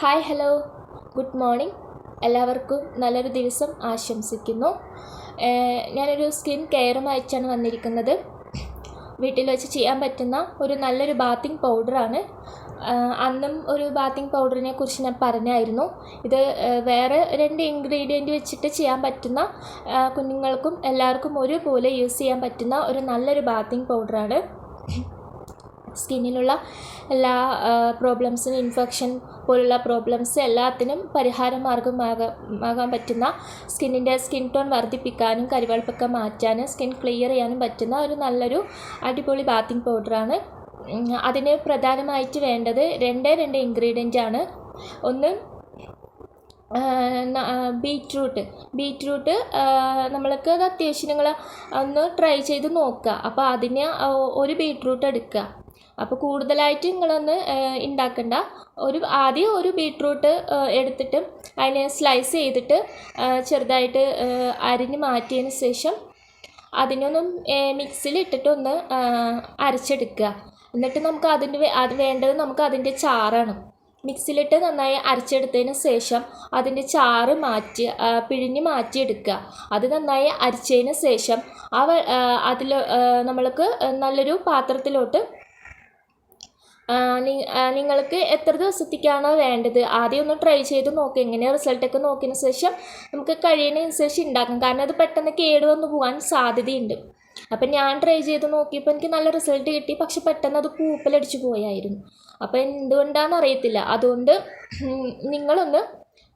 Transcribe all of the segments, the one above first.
Hi hello. Good morning. എല്ലാവർക്കും നല്ലൊരു ദിവസം ആശംസിക്കുന്നു. ഞാനൊരു സ്കിൻ കെയറുമായിട്ടാണ് വന്നിരിക്കുന്നത്. വീട്ടിൽ വെച്ച് ചെയ്യാൻ പറ്റുന്ന ഒരു നല്ലൊരു ബാത്തിങ് പൗഡറാണ്. അന്നും ഒരു ബാത്തിങ് പൗഡറിനെ കുറിച്ച് ഞാൻ പറഞ്ഞായിരുന്നു. ഇത് വേറെ രണ്ട് ഇൻഗ്രീഡിയന്റ് വെച്ചിട്ട് ചെയ്യാൻ പറ്റുന്ന കുഞ്ഞുങ്ങൾക്കും എല്ലാവർക്കും ഒരുപോലെ യൂസ് ചെയ്യാൻ പറ്റുന്ന ഒരു നല്ലൊരു ബാത്തിങ് പൗഡറാണ്. സ്കിന്നിലുള്ള എല്ലാ പ്രോബ്ലംസിനും ഇൻഫെക്ഷൻ പോലുള്ള പ്രോബ്ലംസ് എല്ലാത്തിനും പരിഹാര മാർഗമാകാൻ പറ്റുന്ന സ്കിന്നിന്റെ സ്കിൻ ടോൺ വർദ്ധിപ്പിക്കാനും കരുവാൾപ്പൊക്കെ മാറ്റാനും സ്കിൻ ക്ലിയർ ചെയ്യാനും പറ്റുന്ന ഒരു നല്ലൊരു അടിപൊളി ബാത്തിങ് പൗഡറാണ് അതിന് പ്രധാനമായിട്ട് വേണ്ടത് രണ്ടേ രണ്ട് ഇൻഗ്രീഡിയന്റ് ആണ്. ഒന്ന് ബീറ്റ്റൂട്ട്. ബീറ്റ്റൂട്ട് നമ്മൾക്ക് അത് അത്യാവശ്യം നിങ്ങൾ ഒന്ന് ട്രൈ ചെയ്ത് നോക്കുക. അപ്പോൾ അതിന് ഒരു ബീറ്റ്റൂട്ട് എടുക്കുക. അപ്പോൾ കൂടുതലായിട്ട് നിങ്ങളൊന്ന് ഉണ്ടാക്കണ്ട ഒരു ആദ്യം ഒരു ബീറ്റ്റൂട്ട് എടുത്തിട്ട് അതിനെ സ്ലൈസ് ചെയ്തിട്ട് ചെറുതായിട്ട് അരിഞ്ഞ് മാറ്റിയതിന് ശേഷം അതിനൊന്നും മിക്സിയിൽ ഇട്ടിട്ടൊന്ന് അരച്ചെടുക്കുക. എന്നിട്ട് നമുക്ക് അതിന്റെ അത് വേണ്ടത് നമുക്ക് അതിന്റെ ചാറാണ്. മിക്സിയിലിട്ട് നന്നായി അരച്ചെടുത്തതിന് ശേഷം അതിന്റെ ചാറ് മാറ്റി പിഴിഞ്ഞ് മാറ്റിയെടുക്കുക. അത് നന്നായി അരച്ചതിന് ശേഷം അവ അതിൽ നമ്മൾക്ക് നല്ലൊരു പാത്രത്തിലോട്ട് നിങ്ങൾക്ക് എത്ര ദിവസത്തേക്കാണോ വേണ്ടത്? ആദ്യം ഒന്ന് ട്രൈ ചെയ്ത് നോക്കുക എങ്ങനെയാണ് റിസൾട്ടൊക്കെ നോക്കിയതിന് ശേഷം നമുക്ക് കഴിയുന്നതിനനുസരിച്ച് ഉണ്ടാക്കാം കാരണം അത് പെട്ടെന്ന് കേട് വന്ന് പോകാൻ സാധ്യതയുണ്ട്. അപ്പം ഞാൻ ട്രൈ ചെയ്ത് നോക്കിയപ്പോൾ എനിക്ക് നല്ല റിസൾട്ട് കിട്ടി. പക്ഷെ പെട്ടെന്ന് അത് പൂപ്പലടിച്ചു പോയായിരുന്നു. അപ്പോൾ എന്തുകൊണ്ടാണെന്ന് അറിയത്തില്ല. അതുകൊണ്ട് നിങ്ങളൊന്ന്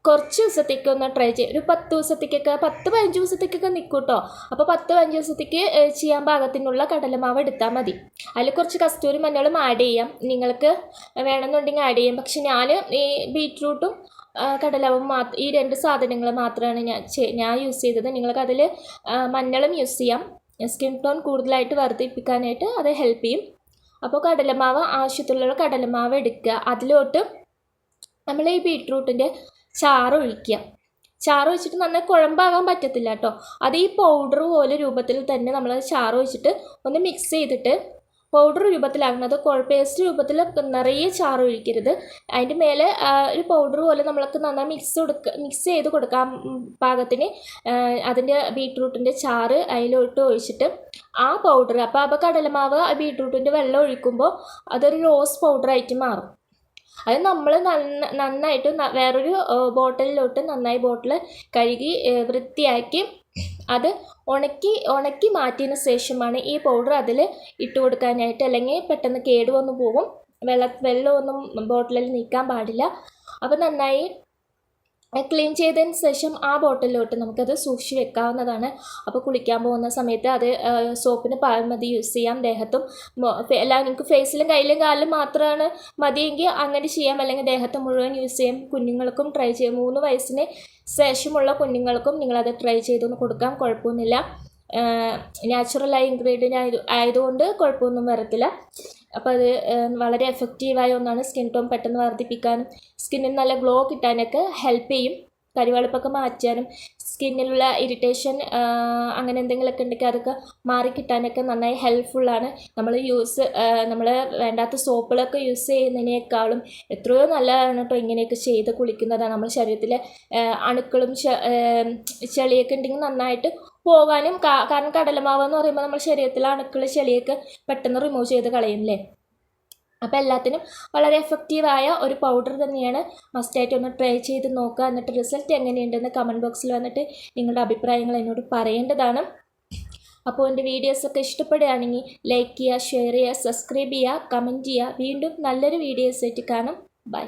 കുറച്ച് ദിവസത്തേക്ക് ഒന്ന് ട്രൈ ചെയ്യും ഒരു പത്ത് ദിവസത്തേക്കൊക്കെ പത്ത് പതിനഞ്ച് ദിവസത്തേക്കൊക്കെ നിൽക്കും കേട്ടോ അപ്പോൾ പത്ത് പതിനഞ്ച് ദിവസത്തേക്ക് ചെയ്യാൻ പാകത്തിനുള്ള കടലമാവ് എടുത്താൽ മതി. അതിൽ കുറച്ച് കസ്തൂരി മഞ്ഞളും ആഡ് ചെയ്യാം. നിങ്ങൾക്ക് വേണമെന്നുണ്ടെങ്കിൽ ആഡ് ചെയ്യാം. പക്ഷെ ഞാൻ ഈ ബീറ്റ്റൂട്ടും കടലവും മാത്രം ഈ രണ്ട് സാധനങ്ങൾ മാത്രമാണ് ഞാൻ ഞാൻ യൂസ് ചെയ്തത്. നിങ്ങൾക്ക് അതിൽ മഞ്ഞളും യൂസ് ചെയ്യാം. സ്കിൻ ടോൺ കൂടുതലായിട്ട് വർദ്ധിപ്പിക്കാനായിട്ട് അത് ഹെൽപ്പ് ചെയ്യും. അപ്പോൾ കടലമാവ് ആവശ്യത്തിലുള്ള കടലമാവ് എടുക്കുക. അതിലോട്ട് നമ്മൾ ഈ ബീട്രൂട്ടിന്റെ ചാറ് ഒഴിക്കുക. ചാറ് ഒഴിച്ചിട്ട് നന്നായി കുഴമ്പാകാൻ പറ്റത്തില്ല കേട്ടോ. അത് ഈ പൗഡർ പോലെ രൂപത്തിൽ തന്നെ നമ്മൾ ചാറ് ഒഴിച്ചിട്ട് ഒന്ന് മിക്സ് ചെയ്തിട്ട് പൗഡർ രൂപത്തിലാക്കുന്നത്. പേസ്റ്റ് രൂപത്തിൽ നിറയെ ചാറ് ഒഴിക്കരുത്. അതിന്റെ മേലെ ഒരു പൗഡർ പോലെ നമ്മൾക്ക് നന്നായി മിക്സ് കൊടുക്കുക മിക്സ് ചെയ്ത് കൊടുക്കാം പാകത്തിന്. അതിന്റെ ബീട്രൂട്ടിന്റെ ചാറ് അതിലോട്ട് ഒഴിച്ചിട്ട് ആ പൗഡർ അപ്പോൾ അപ്പോൾ കടലമാവ് ആ ബീട്രൂട്ടിന്റെ വെള്ളം ഒഴിക്കുമ്പോൾ അതൊരു റോസ് പൗഡറായിട്ട് മാറും. അത് നമ്മൾ നന്ന നന്നായിട്ട് വേറൊരു ബോട്ടിലിലോട്ട് നന്നായി ബോട്ടിൽ കഴുകി വൃത്തിയാക്കി അത് ഉണക്കി ഉണക്കി മാറ്റിയതിന് ശേഷമാണ് ഈ പൗഡർ അതിൽ ഇട്ട് കൊടുക്കാനായിട്ട്. അല്ലെങ്കിൽ പെട്ടെന്ന് കേട് വന്നു പോകും. വെള്ള വെള്ളമൊന്നും ബോട്ടിലിൽ നിൽക്കാൻ പാടില്ല. അപ്പോൾ നന്നായി ക്ലീൻ ചെയ്തതിന് ശേഷം ആ ബോട്ടിലോട്ട് നമുക്കത് സൂക്ഷിച്ച് വെക്കാവുന്നതാണ്. അപ്പോൾ കുളിക്കാൻ പോകുന്ന സമയത്ത് അത് സോപ്പിന് മതി യൂസ് ചെയ്യാം. ദേഹത്തും എല്ലാം നിങ്ങൾക്ക് ഫേസിലും കയ്യിലും കാലിലും മാത്രമാണ് മതിയെങ്കിൽ അങ്ങനെ ചെയ്യാം. അല്ലെങ്കിൽ ദേഹത്ത് മുഴുവൻ യൂസ് ചെയ്യാം. കുഞ്ഞുങ്ങൾക്കും ട്രൈ ചെയ്യാം. മൂന്ന് വയസ്സിന് ശേഷമുള്ള കുഞ്ഞുങ്ങൾക്കും നിങ്ങളത് ട്രൈ ചെയ്തൊന്ന് കൊടുക്കാം. കുഴപ്പമൊന്നുമില്ല. നാച്ചുറലായ ഇൻഗ്രീഡിയന്റ് ആയത് ആയതുകൊണ്ട് കുഴപ്പമൊന്നും വരത്തില്ല. അപ്പോൾ അത് വളരെ എഫക്റ്റീവായ ഒന്നാണ് സ്കിൻ ടോൺ പെട്ടെന്ന് വർദ്ധിപ്പിക്കാനും സ്കിന്നിന് നല്ല ഗ്ലോ കിട്ടാനൊക്കെ ഹെൽപ്പ് ചെയ്യും. കരിവാളിപ്പൊക്കെ മാറ്റാനും സ്കിന്നിലുള്ള ഇറിറ്റേഷൻ അങ്ങനെ എന്തെങ്കിലുമൊക്കെ ഉണ്ടെങ്കിൽ അതൊക്കെ മാറിക്കിട്ടാനൊക്കെ നന്നായി ഹെൽപ്ഫുള്ളാണ് നമ്മൾ യൂസ് നമ്മൾ വേണ്ടാത്ത സോപ്പുകളൊക്കെ യൂസ് ചെയ്യുന്നതിനേക്കാളും എത്രയോ നല്ലതാണ് കേട്ടോ ഇങ്ങനെയൊക്കെ ചെയ്ത് കുളിക്കുന്നതാണ്. നമ്മൾ ശരീരത്തിലെ അണുക്കളും ചെളിയൊക്കെ ഉണ്ടെങ്കിൽ നന്നായിട്ട് പോകാനും കാരണം കടലമാവ് എന്ന് പറയുമ്പോൾ നമ്മുടെ ശരീരത്തിലെ അണുക്കൾ ചെളിയൊക്കെ പെട്ടെന്ന് റിമൂവ് ചെയ്ത് കളയുമല്ലേ അപ്പോൾ എല്ലാത്തിനും വളരെ എഫക്റ്റീവായ ഒരു പൗഡർ തന്നെയാണ് മസ്റ്റായിട്ട് ഒന്ന് ട്രൈ ചെയ്ത് നോക്കുക എന്നിട്ട് റിസൾട്ട് എങ്ങനെയുണ്ടെന്ന് കമന്റ് ബോക്സിൽ വന്നിട്ട് നിങ്ങളുടെ അഭിപ്രായങ്ങൾ എന്നോട് പറയേണ്ടതാണ്. അപ്പോൾ എന്റെ വീഡിയോസൊക്കെ ഇഷ്ടപ്പെടുകയാണെങ്കിൽ ലൈക്ക് ചെയ്യുക ഷെയർ ചെയ്യുക സബ്സ്ക്രൈബ് ചെയ്യുക കമന്റ് ചെയ്യുക. വീണ്ടും നല്ലൊരു വീഡിയോസായിട്ട് കാണും. ബൈ